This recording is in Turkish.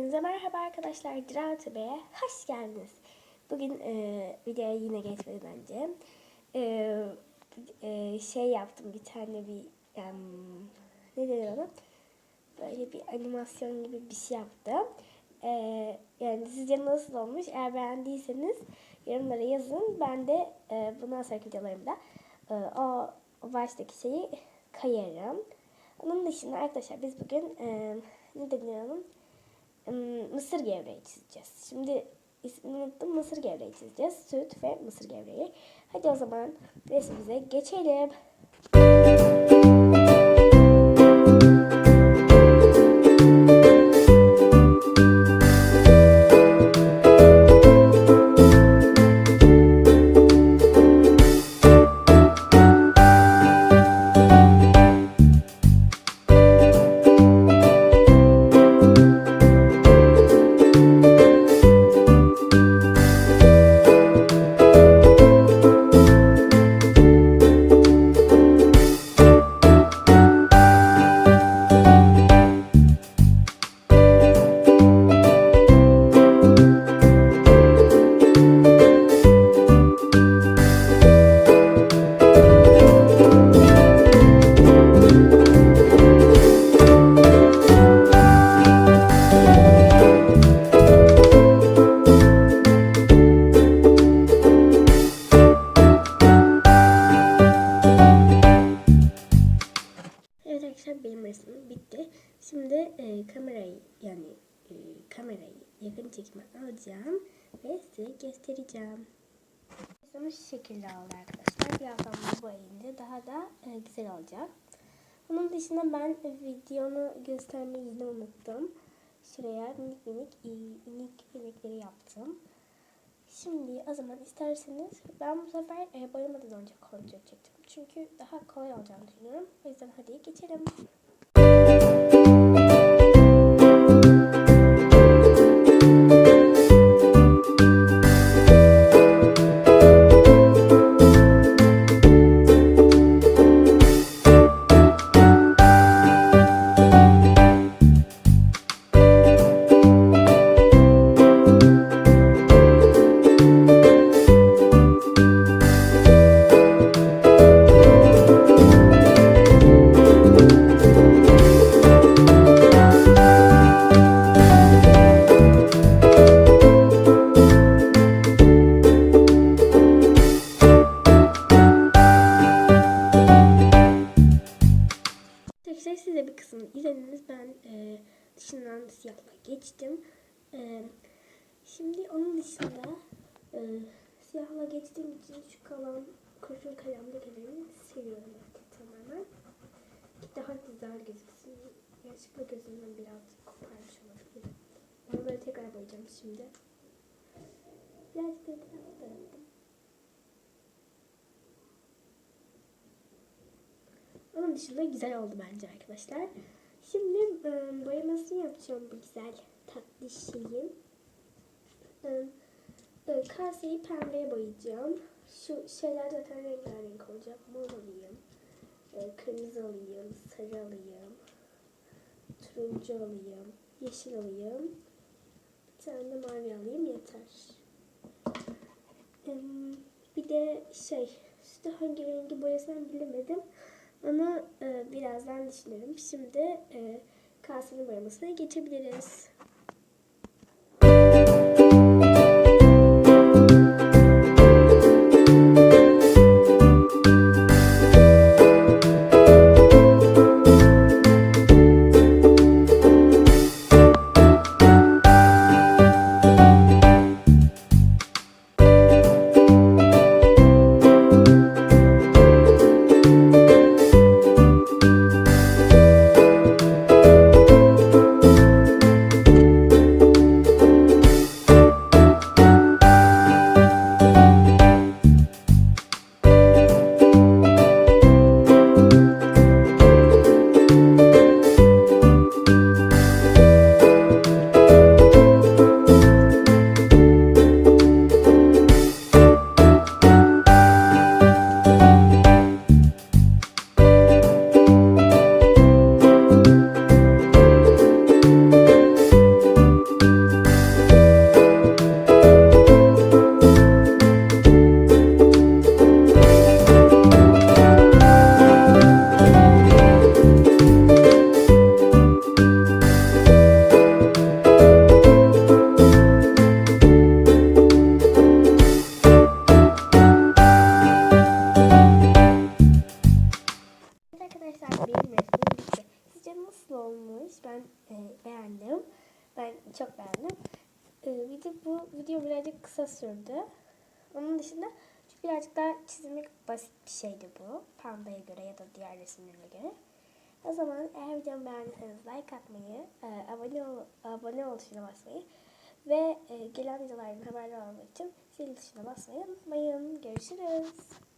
Hepinize merhaba arkadaşlar. Diral Tepe'ye hoş geldiniz. Bugün e, videoya yine geçmeden önce e, e, şey yaptım bir tane bir em, ne denir ona? Böyle bir animasyon gibi bir şey yaptım. E, yani sizce nasıl olmuş? Eğer beğendiyseniz yorumlara yazın. Ben de e, bundan sonraki videolarımda e, o, o baştaki şeyi kayarım. Onun dışında arkadaşlar biz bugün e, ne denir onun? Mısır gevreği çizeceğiz. Şimdi ismini unuttum. Mısır gevreği çizeceğiz. Süt ve mısır gevreği. Hadi o zaman resmimize geçelim. Resmim bitti. Şimdi e, kamerayı yani e, kamerayı yakın çekime alacağım ve size göstereceğim. Şu şekilde oldu arkadaşlar. Birazdan bu boyayınca daha da e, güzel olacak. Onun dışında ben videonu göstermeyi yine unuttum. Şuraya minik minik e, minik minikleri yaptım. Şimdi o zaman isterseniz ben bu sefer e, boyamadan önce kontrol edecektim. Çünkü daha kolay olacağını düşünüyorum. O yüzden hadi geçelim. Kısmını izlediniz. Ben e, dışından siyahla geçtim. E, şimdi onun dışında e, siyahla geçtiğim için şu kalan kurşun kalemdekileri seviyorum artık tamamen. Daha güzel gözüksün. Yanlışlıkla gözümden birazcık koparmış olabilirim. Böyle tekrar boyayacağım şimdi. Birazcık etrafı dağıttım. Onun dışında güzel oldu bence arkadaşlar. Şimdi e, boyamasını yapacağım bu güzel tatlı şeyin. E, e, kaseyi pembeye boyayacağım. Şu şeyler zaten rengarenk olacak. Mor alayım. E, kırmızı alayım. Sarı alayım. Turuncu alayım. Yeşil alayım. Bir tane mavi alayım yeter. E, bir de şey, işte hangi rengi boyasam bilemedim. Onu e, birazdan düşünelim. Şimdi e, kasenin boyamasına geçebiliriz. Çok beğendim. E, bir de bu video birazcık kısa sürdü. Onun dışında birazcık daha çizmek basit bir şeydi bu. Panda'ya göre ya da diğer resimlerine göre. O zaman eğer videomu beğendiyseniz like atmayı, e, abone, ol, abone ol tuşuna basmayı ve e, gelen videolardan haberdar olmak için zil tuşuna basmayı unutmayın. Görüşürüz.